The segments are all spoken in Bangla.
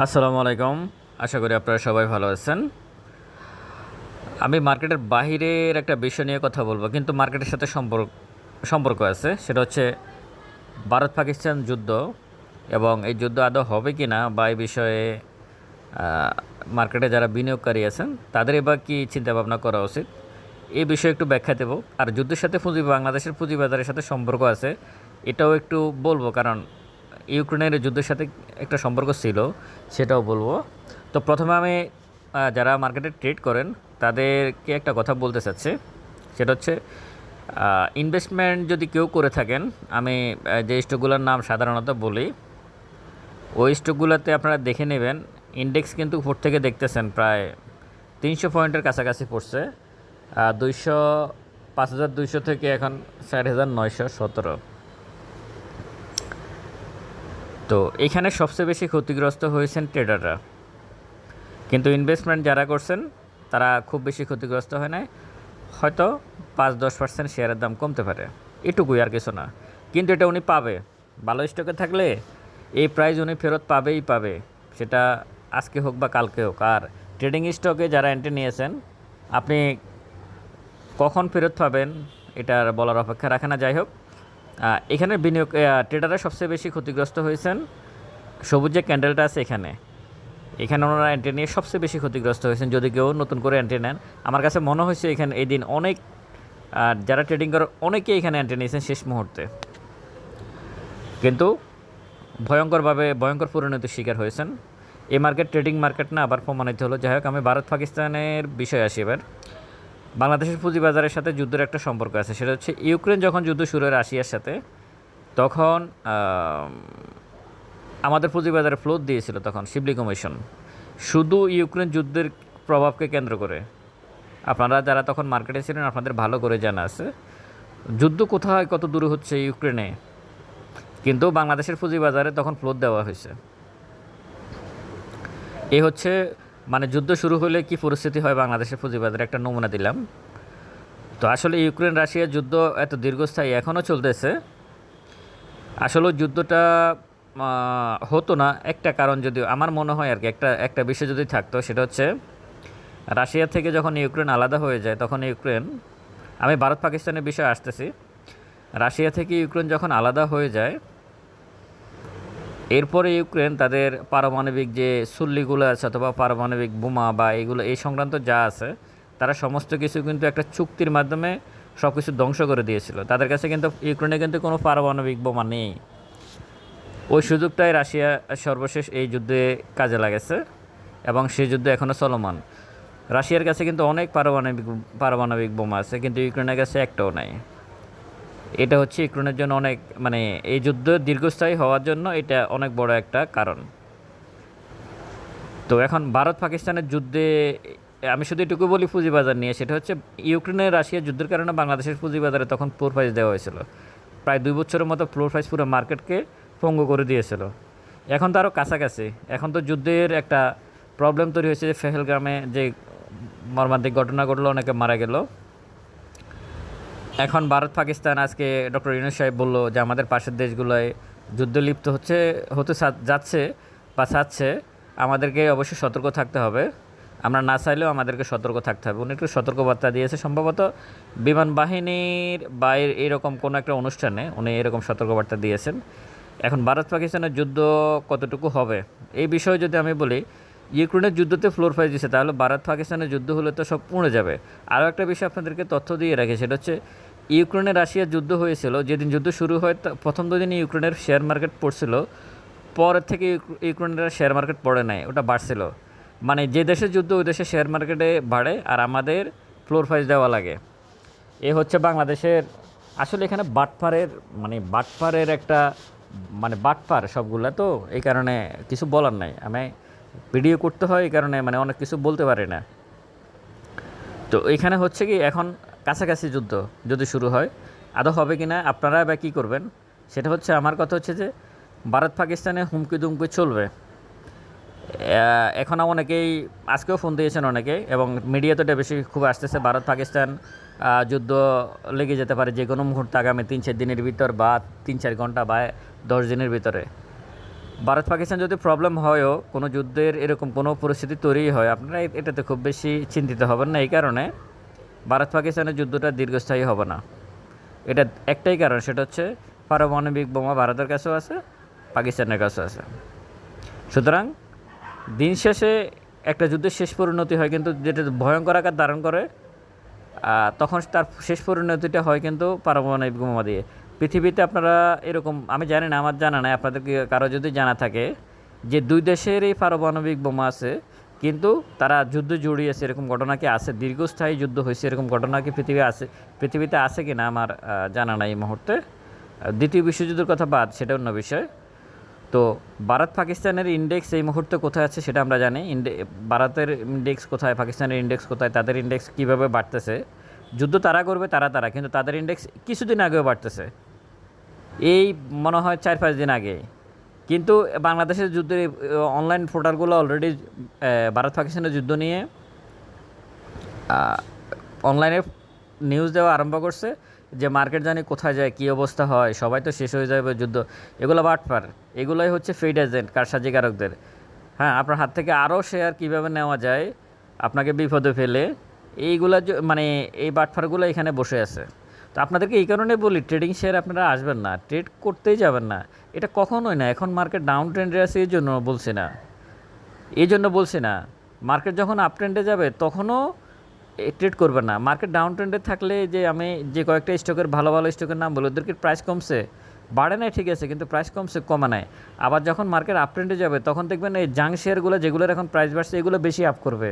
আসসালামু আলাইকুম। আশা করি আপনারা সবাই ভালো আছেন। আমি মার্কেটের বাহিরের একটা বিষয় নিয়ে কথা বলব, কিন্তু মার্কেটের সাথে সম্পর্ক সম্পর্ক আছে। সেটা হচ্ছে ভারত পাকিস্তান যুদ্ধ এবং এই যুদ্ধ আদৌ হবে কি না বা এই বিষয়ে মার্কেটে যারা বিনিয়োগকারী আছেন, তাদের এবার কী চিন্তাভাবনা করা উচিত? এই বিষয়ে একটু ব্যাখ্যা দেবো। আর যুদ্ধের সাথে পুঁজি, বাংলাদেশের পুঁজিবাজারের সাথে সম্পর্ক আছে, এটাও একটু বলব। কারণ ইউক্রেনের যুদ্ধের সাথে একটা সম্পর্ক ছিল, সেটাও বলব। তো প্রথমে আমি যারা মার্কেটে ট্রেড করেন, তাদেরকে একটা কথা বলতে চাচ্ছি। সেটা হচ্ছে ইনভেস্টমেন্ট যদি কেউ করে থাকেন, আমি যে স্টকগুলোর নাম সাধারণত বলি, ওই স্টকগুলোতে আপনারা দেখে নেবেন ইন্ডেক্স কিন্তু উপর থেকে দেখতেছেন প্রায় তিনশো পয়েন্টের কাছাকাছি পড়ছে। দুইশো, পাঁচ হাজার দুইশো থেকে এখন ষাট হাজার নয়শো সতেরো। তো এখানে সবচেয়ে বেশি ক্ষতিগ্রস্ত হয়েছেন ট্রেডাররা কিন্তু ইনভেস্টমেন্ট যারা করছেন, তারা খুব বেশি ক্ষতিগ্রস্ত হয় নাই। হয়তো পাঁচ দশ পার্সেন্ট শেয়ারের দাম কমতে পারে। এটুকুই আর কিছু না। কিন্তু এটা উনি পাবে। ভালো স্টকে থাকলে এই প্রাইজ উনি ফেরত পাবেই পাবে। সেটা আজকে হোক বা কালকে হোক। আর ট্রেডিং স্টকে যারা এন্ট্রি নিয়েছেন, আপনি কখন ফেরত পাবেন, এটার বলার অপেক্ষা রাখে না। যাই হোক এখানে বিনিয়োগ ট্রেডাররা সবচেয়ে বেশি ক্ষতিগ্রস্ত হয়েছেন। সবুজ যে ক্যান্ডেলটা আছে এখানে। এখানে ওনারা এন্ট্রি নিয়ে সবচেয়ে বেশি ক্ষতিগ্রস্ত হয়েছেন, যদি কেউ নতুন করে এন্ট্রি নেন। আমার কাছে মনে হয়েছে এখানে, এই দিন অনেক যারা ট্রেডিং করে, অনেকেই এখানে এন্ট্রি নিয়েছেন শেষ মুহূর্তে। কিন্তু ভয়ঙ্করভাবে, ভয়ঙ্কর পরিণতির শিকার হয়েছেন। এই মার্কেট ট্রেডিং মার্কেট না, আবার প্রমাণিত হলো। যাই হোক, আমি ভারত পাকিস্তানের বিষয় আসি এবার। বাংলাদেশের পুঁজিবাজারের সাথে যুদ্ধের একটা সম্পর্ক আছে। সেটা হচ্ছে ইউক্রেন যখন যুদ্ধ শুরু হয় রাশিয়ার সাথে তখন আম, আমাদের পুঁজিবাজারে ফ্লোট দিয়েছিল তখন শিবলি কমিশন শুধু ইউক্রেন যুদ্ধের প্রভাবকে কেন্দ্র করে। আপনারা যারা তখন মার্কেটে ছিলেন আপনাদের ভালো করে জানা আছে যুদ্ধ কোথায় কত দূরে হচ্ছে ইউক্রেনে? কিন্তু বাংলাদেশের পুঁজিবাজারে তখন ফ্লোট দেওয়া হয়েছে। এ হচ্ছে মানে যুদ্ধ শুরু হলে কি পরিস্থিতি হয় বাংলাদেশের পুঁজিবাজারে? একটা নমুনা দিলাম। তো আসলে ইউক্রেন রাশিয়ার যুদ্ধ এত দীর্ঘস্থায়ী এখনও চলতেছে। আসলে যুদ্ধটা হতো না। একটা কারণ যদি আমার মনে হয় আর কি একটা একটা বিষয় যদি থাকতো সেটা হচ্ছে, রাশিয়া থেকে যখন ইউক্রেন আলাদা হয়ে যায় তখন ইউক্রেন, আমি ভারত পাকিস্তানের বিষয়ে আসতেছি, রাশিয়া থেকে ইউক্রেন যখন আলাদা হয়ে যায় এরপরে ইউক্রেন তাদের পারমাণবিক যে সুল্লিগুলো আছে অথবা পারমাণবিক বোমা বা এগুলো, এই সংক্রান্ত যা আছে, তারা সমস্ত কিছু কিন্তু একটা চুক্তির মাধ্যমে সব কিছু ধ্বংস করে দিয়েছিল। তাদের কাছে কিন্তু, ইউক্রেনে কিন্তু কোনো পারমাণবিক বোমা নেই। ওই সুযোগটাই রাশিয়া সর্বশেষ এই যুদ্ধে কাজে লাগেছে এবং সেই যুদ্ধ এখনও চলমান। রাশিয়ার কাছে কিন্তু অনেক পারমাণবিক পারমাণবিক বোমা আছে, কিন্তু ইউক্রেনের কাছে একটাও নাই। এটা হচ্ছে ইউক্রেনের জন্য অনেক মানে এই যুদ্ধ দীর্ঘস্থায়ী হওয়ার জন্য এটা অনেক বড় একটা কারণ। তো এখন ভারত পাকিস্তানের যুদ্ধে, আমি শুধু এটুকু বলি পুঁজিবাজার নিয়ে, সেটা হচ্ছে ইউক্রেনের রাশিয়া যুদ্ধের কারণে বাংলাদেশের পুঁজিবাজারে তখন ফ্লোর প্রাইস দেওয়া হয়েছিল। প্রায় দুই বছরের মতো ফ্লোর প্রাইস পুরো মার্কেটকে পঙ্গু করে দিয়েছিল। এখন তো আরও কাছাকাছি। এখন তো যুদ্ধের একটা প্রবলেম তৈরি হয়েছে যে ফেহেলগ্রামে যে মর্মান্তিক ঘটনা ঘটলো, অনেকে মারা গেল। এখন ভারত, পাকিস্তান, আজকে ডক্টর ইউনুস সাহেব বলল যে আমাদের পাশের দেশগুলোয় যুদ্ধ লিপ্ত হচ্ছে, হতে যাচ্ছে বা চাচ্ছে আমাদেরকে অবশ্যই সতর্ক থাকতে হবে। আমরা না চাইলেও আমাদেরকে সতর্ক থাকতে হবে। উনি একটু সতর্কবার্তা দিয়েছে। সম্ভবত বিমান বাহিনীর বা এর- এরকম কোনো একটা অনুষ্ঠানে উনি এরকম সতর্কবার্তা দিয়েছেন। এখন ভারত পাকিস্তানের যুদ্ধ কতটুকু হবে? এই বিষয়ে যদি আমি বলি ইউক্রেনের যুদ্ধতে ফ্লোর ফাইজ দিচ্ছে তাহলে ভারত পাকিস্তানের যুদ্ধ হলে তো সব পড়ে যাবে। আরও একটা বিষয় আপনাদেরকে তথ্য দিয়ে রাখি, সেটা হচ্ছে ইউক্রেনে রাশিয়ার যুদ্ধ হয়েছিল, যেদিন যুদ্ধ শুরু হয় প্রথম দুদিন ইউক্রেনের শেয়ার মার্কেট পড়ছিল, পরের থেকে ইউক্র- ইউক্রেনের শেয়ার মার্কেট পড়ে নাই, ওটা বাড়ছিল। মানে যে দেশের যুদ্ধ, ওই দেশের শেয়ার মার্কেটে বাড়ে আর আমাদের ফ্লোর ফাইজ দেওয়া লাগে। এ হচ্ছে বাংলাদেশের, আসলে এখানে বাটপারের মানে বাটপারের একটা মানে বাটপার সবগুলা তো, এই কারণে কিছু বলার নাই। আমি ভিডিও করতে হয়, এই কারণে মানে অনেক কিছু বলতে পারে না। তো এখানে হচ্ছে কি, এখন কাছাকাছি যুদ্ধ, যদি শুরু হয়, আদৌ হবে কি না আপনারা বা কী করবেন? সেটা হচ্ছে আমার কথা হচ্ছে যে, ভারত পাকিস্তানে হুমকি দুমকি চলবে। এখন অনেকেই, আজকেও ফোন দিয়েছেন অনেকে এবং মিডিয়াতে এটা বেশি খুব আসতেছে, ভারত পাকিস্তান যুদ্ধ লেগে যেতে পারে যে কোনো মুহূর্তে, আগামী তিন চার দিনের ভিতর বা তিন চার ঘণ্টা বা দশ দিনের ভিতরে। ভারত পাকিস্তান যদি প্রবলেম হয়ও, কোনো যুদ্ধের এরকম কোনো পরিস্থিতি তৈরি হয়, আপনারা এটাতে খুব বেশি চিন্তিত হবেন না। এই কারণে ভারত পাকিস্তানের যুদ্ধটা দীর্ঘস্থায়ী হবে না। এটা একটাই কারণ, সেটা হচ্ছে পারমাণবিক বোমা ভারতের কাছেও আছে, পাকিস্তানের কাছেও আছে। সুতরাং দিন শেষে একটা যুদ্ধের শেষ পরিণতি হয় কিন্তু যেটা ভয়ঙ্কর আকার ধারণ করে তখন তার শেষ পরিণতিটা হয় কিন্তু পারমাণবিক বোমা দিয়ে। পৃথিবীতে আপনারা এরকম, আমি জানি না, আমার জানা নাই আপনাদেরকে কারও যদি জানা থাকে যে দুই দেশের এই পারমাণবিক বোমা আছে, কিন্তু তারা যুদ্ধ জড়িয়েছে, এরকম ঘটনা কি আছে? দীর্ঘস্থায়ী যুদ্ধ হয়েছে, এরকম ঘটনা কি পৃথিবী আছে? পৃথিবীতে আছে কি না আমার জানা নাই এই মুহূর্তে। দ্বিতীয় বিশ্বযুদ্ধের কথা বাদ, সেটা অন্য বিষয়। তো ভারত পাকিস্তানের ইন্ডেক্স এই মুহূর্তে কোথায় আছে সেটা আমরা জানি। ইন্ডে, ভারতের ইন্ডেক্স কোথায়, পাকিস্তানের ইন্ডেক্স কোথায়, তাদের ইন্ডেক্স কীভাবে বাড়তেছে? যুদ্ধ তারা করবে, তারা তারা, কিন্তু তাদের ইন্ডেক্স কিছুদিন আগেও বাড়তেছে। এই মনে হয় চার পাঁচ দিন আগে। কিন্তু বাংলাদেশের যুদ্ধের অনলাইন পোর্টালগুলো অলরেডি ভারত পাকিস্তানের যুদ্ধ নিয়ে অনলাইনে নিউজ দেওয়া আরম্ভ করছে যে মার্কেট জানি কোথায় যায়, কী অবস্থা হয়, সবাই তো শেষ হয়ে যাবে যুদ্ধ। এগুলো বাটপার এগুলোই হচ্ছে ফিড এজেন্ট কারসাজিকারকদের। হ্যাঁ আপনার হাত থেকে আরও শেয়ার কীভাবে নেওয়া যায়, আপনাকে বিপদে ফেলে, এইগুলা মানে এই বাটফারগুলো এখানে বসে আছে। তো আপনাদেরকে এই কারণে বলি ট্রেডিং শেয়ার আপনারা আসবেন না ট্রেড করতেই যাবেন না। এটা কখনোই না, এখন মার্কেট ডাউন ট্রেন্ডে আছে, এই জন্য বলছি না। এই জন্য বলছি না মার্কেট যখন আপ ট্রেন্ডে যাবে, তখনও ট্রেড করবে না। মার্কেট ডাউন ট্রেন্ডে থাকলে যে আমি যে কয়েকটা স্টকের ভালো ভালো স্টকের নাম বলি, ওদেরকে প্রাইস কমছে। বাড়ে নাই, ঠিক আছে, কিন্তু প্রাইস কমছে, কমে নাই। আবার যখন মার্কেট আপ ট্রেন্ডে যাবে, তখন দেখবেন এই জাং শেয়ারগুলো যেগুলোর এখন প্রাইস বাড়ছে, এগুলো বেশি আপ করবে।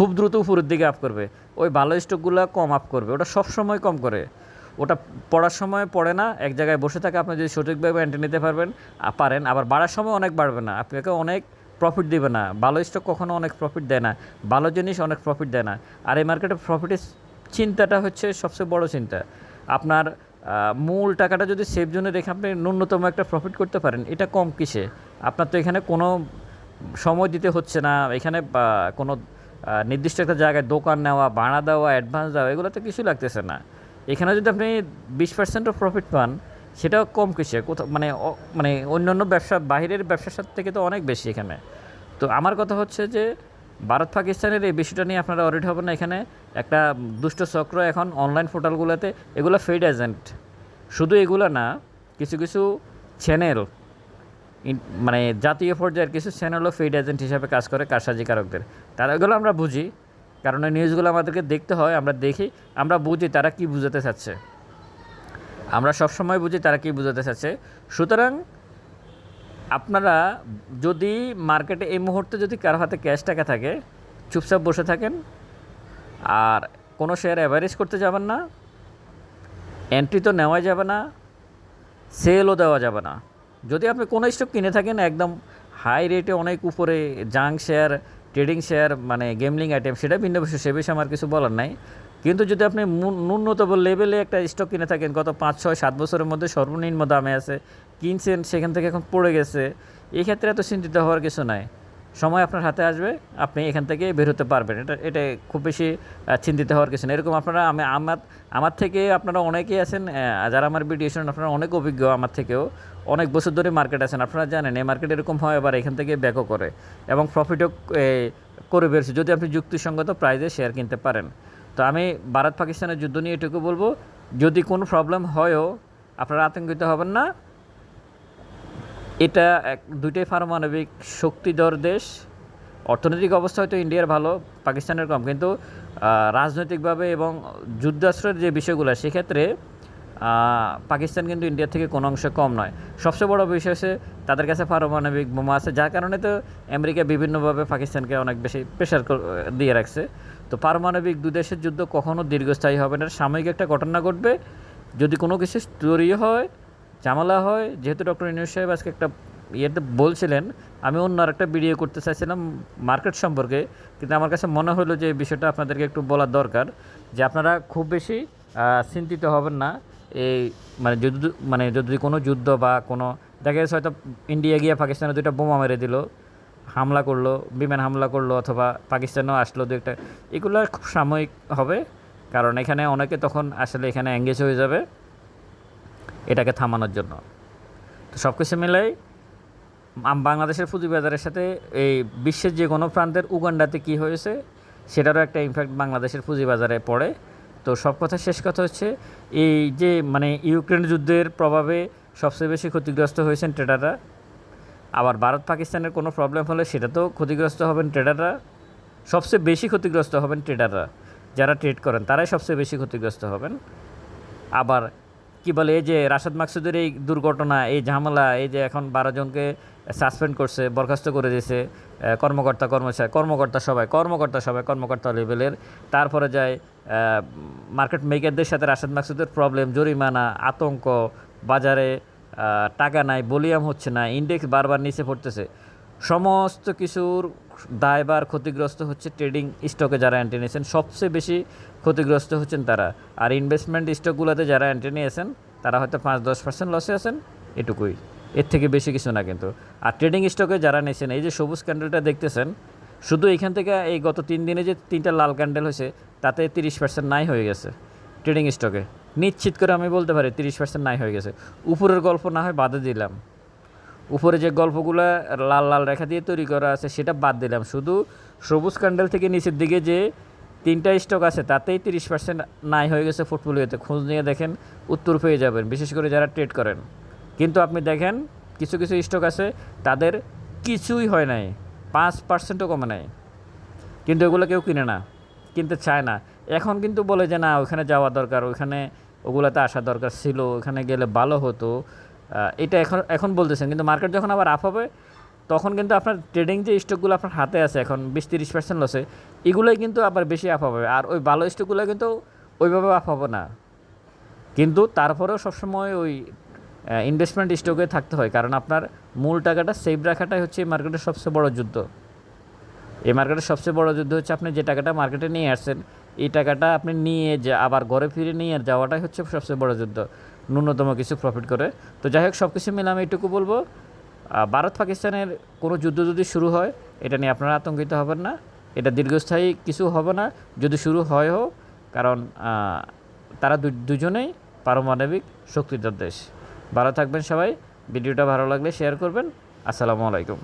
খুব দ্রুত উপরের দিকে আপ করবে। ওই ভালো স্টকগুলো কম আপ করবে। ওটা সব সময় কম করে। ওটা পড়ার সময় পড়ে না। এক জায়গায় বসে থাকে, আপনি যদি সঠিকভাবে এন্ট্রি নিতে পারবেন পারেন। আবার বাড়ার সময় অনেক বাড়বে না। আপনাকে অনেক প্রফিট দেবে না। ভালো স্টক কখনো অনেক প্রফিট দেয় না। ভালো জিনিস অনেক প্রফিট দেয় না। আর এই মার্কেটে প্রফিটের চিন্তাটা হচ্ছে সবচেয়ে বড় চিন্তা। আপনার মূল টাকাটা যদি সেফ জোনে রেখে আপনি ন্যূনতম একটা প্রফিট করতে পারেন, এটা কম কিসে? আপনার তো এখানে কোনো সময় দিতে হচ্ছে না। এখানে কোনো নির্দিষ্ট একটা জায়গায় দোকান নেওয়া, ভাড়া দেওয়া অ্যাডভান্স দেওয়া এগুলো তো কিছু লাগতেছে না। এখানে যদি আপনি বিশ পার্সেন্টও প্রফিট পান, সেটাও কম কিসে কোথাও মানে মানে অন্যান্য ব্যবসা বাইরের ব্যবসার সাথে থেকে তো অনেক বেশি এখানে। তো আমার কথা হচ্ছে যে, ভারত, পাকিস্তানের এই বিষয়টা নিয়ে আপনারা অরিড হবেন না। এখানে একটা দুষ্ট চক্র এখন অনলাইন পোর্টালগুলোতে এগুলো ফেড এজেন্ট শুধু এগুলো না, কিছু কিছু চ্যানেল মানে জাতীয় পর্যায়ের কিছু চ্যানেলও ফিড এজেন্ট হিসাবে কাজ করে কারসাজিকারকদের। তারা এগুলো আমরা বুঝি, কারণ এই নিউজগুলো আমাদেরকে দেখতে হয়, আমরা দেখি, আমরা বুঝি তারা কি বুঝাতে চাচ্ছে। আমরা সব সময় বুঝি তারা কি বুঝাতে চাচ্ছে। সুতরাং আপনারা যদি মার্কেটে এই মুহূর্তে যদি কারও হাতে ক্যাশ টাকা থাকে, চুপচাপ বসে থাকেন, আর কোনো শেয়ার অ্যাভারেজ করতে যাবেন না এন্ট্রি তো নেওয়া যাবে না সেলও দেওয়া যাবে না। যদি আপনি কোনো স্টক কিনে থাকেন, একদম হাই রেটে অনেক উপরে জাঙ্ক শেয়ার ট্রেডিং শেয়ার মানে গেমলিং আইটেম সেটা ভিন্ন বিষয়, সে বিষয়ে আমার কিছু বলার নাই। কিন্তু যদি আপনি ন্যূনতম লেভেলে একটা স্টক কিনে থাকেন, গত পাঁচ, ছয়, সাত বছরের মধ্যে সর্বনিম্ন দামে আছে, কিনছেন, সেখান থেকে এখন পড়ে গেছে, এক্ষেত্রে ক্ষেত্রে এত চিন্তিত হওয়ার কিছু নাই। সময় আপনার হাতে আসবে, আপনি এখান থেকে বের হতে পারবেন। এটা এটা খুব বেশি চিন্তিত হওয়ার কিছু না এরকম আপনারা, আমি, আমার আমার থেকে আপনারা অনেকেই আছেন যারা আমার ভিডিও শুনেন, আপনারা অনেক অভিজ্ঞ আমার থেকেও। অনেক বছর ধরে মার্কেট আছেন, আপনারা জানেন, এই মার্কেট এরকম হয় আবার এখান থেকে ব্যাকও করে এবং প্রফিটও করে বেরোছে যদি আপনি যুক্তিসঙ্গত প্রাইজে শেয়ার কিনতে পারেন। তো আমি ভারত পাকিস্তানের যুদ্ধ নিয়ে এটুকু বলব, যদি কোনো প্রবলেম হয়ও, আপনারা আতঙ্কিত হবেন না। এটা এক, দুইটাই পারমাণবিক শক্তিধর দেশ। অর্থনৈতিক অবস্থা হয়তো ইন্ডিয়ার ভালো, পাকিস্তানের কম, কিন্তু রাজনৈতিকভাবে এবং যুদ্ধাশ্রয়ের যে বিষয়গুলো, সেক্ষেত্রে পাকিস্তান কিন্তু ইন্ডিয়ার থেকে কোনো অংশে কম নয়। সবচেয়ে বড় বিষয় হচ্ছে, তাদের কাছে পারমাণবিক বোমা আছে, যার কারণে তো আমেরিকা বিভিন্নভাবে পাকিস্তানকে অনেক বেশি প্রেশার দিয়ে রাখছে। তো পারমাণবিক দু দেশের যুদ্ধ কখনো দীর্ঘস্থায়ী হবে না। সাময়িক একটা ঘটনা ঘটবে। যদি কোনো কিছু তৈরি হয় ঝামেলা হয়। যেহেতু ডক্টর ইনুস সাহেব আজকে একটা ইয়েতে বলছিলেন, আমি অন্য আরেকটা ভিডিও করতে চাইছিলাম মার্কেট সম্পর্কে, কিন্তু আমার কাছে মনে হলো যে এই বিষয়টা আপনাদেরকে একটু বলার দরকার যে আপনারা খুব বেশি চিন্তিত হবেন না। এই মানে যুদ্ধ মানে যদি কোনো যুদ্ধ বা কোনো, দেখা যাচ্ছে হয়তো ইন্ডিয়া গিয়ে পাকিস্তানে দুইটা বোমা মেরে দিল, হামলা করল, বিমান হামলা করল অথবা পাকিস্তানেও আসলো দু একটা, এগুলো খুব সাময়িক হবে। কারণ এখানে অনেকে তখন আসলে এখানে এঙ্গেজ হয়ে যাবে। এটাকে থামানোর জন্য। তো সব কিছু মিলাই বাংলাদেশের পুঁজিবাজারের সাথে এই বিশ্বের যে কোনো প্রান্তের উগান্ডাতে কি হয়েছে, সেটারও একটা ইমফ্যাক্ট বাংলাদেশের পুঁজিবাজারে পড়ে। তো সব কথা শেষ কথা হচ্ছে, এই যে মানে ইউক্রেন যুদ্ধের প্রভাবে সবচেয়ে বেশি ক্ষতিগ্রস্ত হয়েছেন ট্রেডাররা, আবার ভারত পাকিস্তানের কোনো প্রবলেম হলে সেটাতেও ক্ষতিগ্রস্ত হবেন ট্রেডাররা, সবচেয়ে বেশি ক্ষতিগ্রস্ত হবেন ট্রেডাররা, যারা ট্রেড করেন, তারাই সবচেয়ে বেশি ক্ষতিগ্রস্ত হবেন। আবার কি বলে, এই যে রাশাদ মাকসুদের এই দুর্ঘটনা, এই ঝামেলা, এই যে এখন বারো জনকে সাসপেন্ড করছে, বরখাস্ত করে দিয়েছে কর্মকর্তা, কর্মচারী, কর্মকর্তা সবাই কর্মকর্তা সবাই, কর্মকর্তা লেভেলের। তারপরে যায় মার্কেট মেকারদের সাথে রাশাদ মাকসুদের প্রবলেম জরিমানা, আতঙ্ক, বাজারে টাকা নাই, বলিয়াম হচ্ছে না ইন্ডেক্স বারবার নিচে পড়তেছে। সমস্ত কিছুর দায়বার ক্ষতিগ্রস্ত হচ্ছে ট্রেডিং স্টকে যারা এন্ট্রি নিয়েছেন, সবচেয়ে বেশি ক্ষতিগ্রস্ত হচ্ছেন তারা। আর ইনভেস্টমেন্ট স্টকগুলোতে যারা এন্ট্রি নিয়েছেন, তারা হয়তো পাঁচ দশ পার্সেন্ট লসে আছেন, এটুকুই। এর থেকে বেশি কিছু না কিন্তু। আর ট্রেডিং স্টকে যারা নিয়েছেন, এই যে সবুজ ক্যান্ডেলটা দেখতেছেন, শুধু এখান থেকে এই গত তিন দিনে যে তিনটা লাল ক্যান্ডেল হয়েছে, তাতে তিরিশ পার্সেন্ট নাই হয়ে গেছে ট্রেডিং স্টকে নিশ্চিত করে আমি বলতে পারি, তিরিশ পার্সেন্ট নাই হয়ে গেছে। উপরের গল্প না হয় বাদে দিলাম। উপরে যে গল্পগুলো লাল লাল রেখা দিয়ে তৈরি করা আছে, সেটা বাদ দিলাম। শুধু সবুজ ক্যান্ডেল থেকে নিচের দিকে যে তিনটা স্টক আছে, তাতেই তিরিশ পার্সেন্ট নাই হয়ে গেছে পোর্টফোলিওতে খোঁজ নিয়ে দেখেন, উত্তর পেয়ে যাবেন, বিশেষ করে যারা ট্রেড করেন। কিন্তু আপনি দেখেন, কিছু কিছু স্টক আছে, তাদের কিছুই হয় নাই, পাঁচ পার্সেন্টও কমে নাই। কিন্তু এগুলো কেউ কিনে না, কিনতে চায় না। এখন কিন্তু বলে যে, না, ওখানে যাওয়া দরকার, ওখানে ওগুলোতে আসা দরকার ছিল, ওখানে গেলে ভালো হতো। এটা এখন এখন বলতেছেন, কিন্তু মার্কেট যখন আবার আপ হবে, তখন কিন্তু আপনার ট্রেডিং যে স্টকগুলো আপনার হাতে আছে এখন, বিশ তিরিশ পার্সেন্ট লসে এগুলোই কিন্তু আবার বেশি আপ হবে। আর ওই ভালো স্টকগুলো কিন্তু ওইভাবে আপ হবে না। কিন্তু তারপরেও সবসময় ওই ইনভেস্টমেন্ট স্টকে থাকতে হয়, কারণ আপনার মূল টাকাটা সেভ রাখাটাই হচ্ছে এই মার্কেটের সবচেয়ে বড় যুদ্ধ। এই মার্কেটের সবচেয়ে বড় যুদ্ধ হচ্ছে আপনি যে টাকাটা মার্কেটে নিয়ে আসছেন, এই টাকাটা আপনি নিয়ে যা আবার ঘরে ফিরে নিয়ে যাওয়াটাই হচ্ছে সবচেয়ে বড় যুদ্ধ। ন্যূনতম কিছু প্রফিট করে। তো যাই হোক সব কিছু মিলে আমি এটুকু বলব ভারত পাকিস্তানের কোনো যুদ্ধ যদি শুরু হয়, এটা নিয়ে আপনারা আতঙ্কিত হবেন না। এটা দীর্ঘস্থায়ী কিছু হবে না, যদি শুরু হয় হোক কারণ তারা দুজনেই পারমাণবিক শক্তিধর দেশ। ভালো থাকবেন সবাই, ভিডিওটা ভালো লাগলে শেয়ার করবেন। আসসালামু আলাইকুম।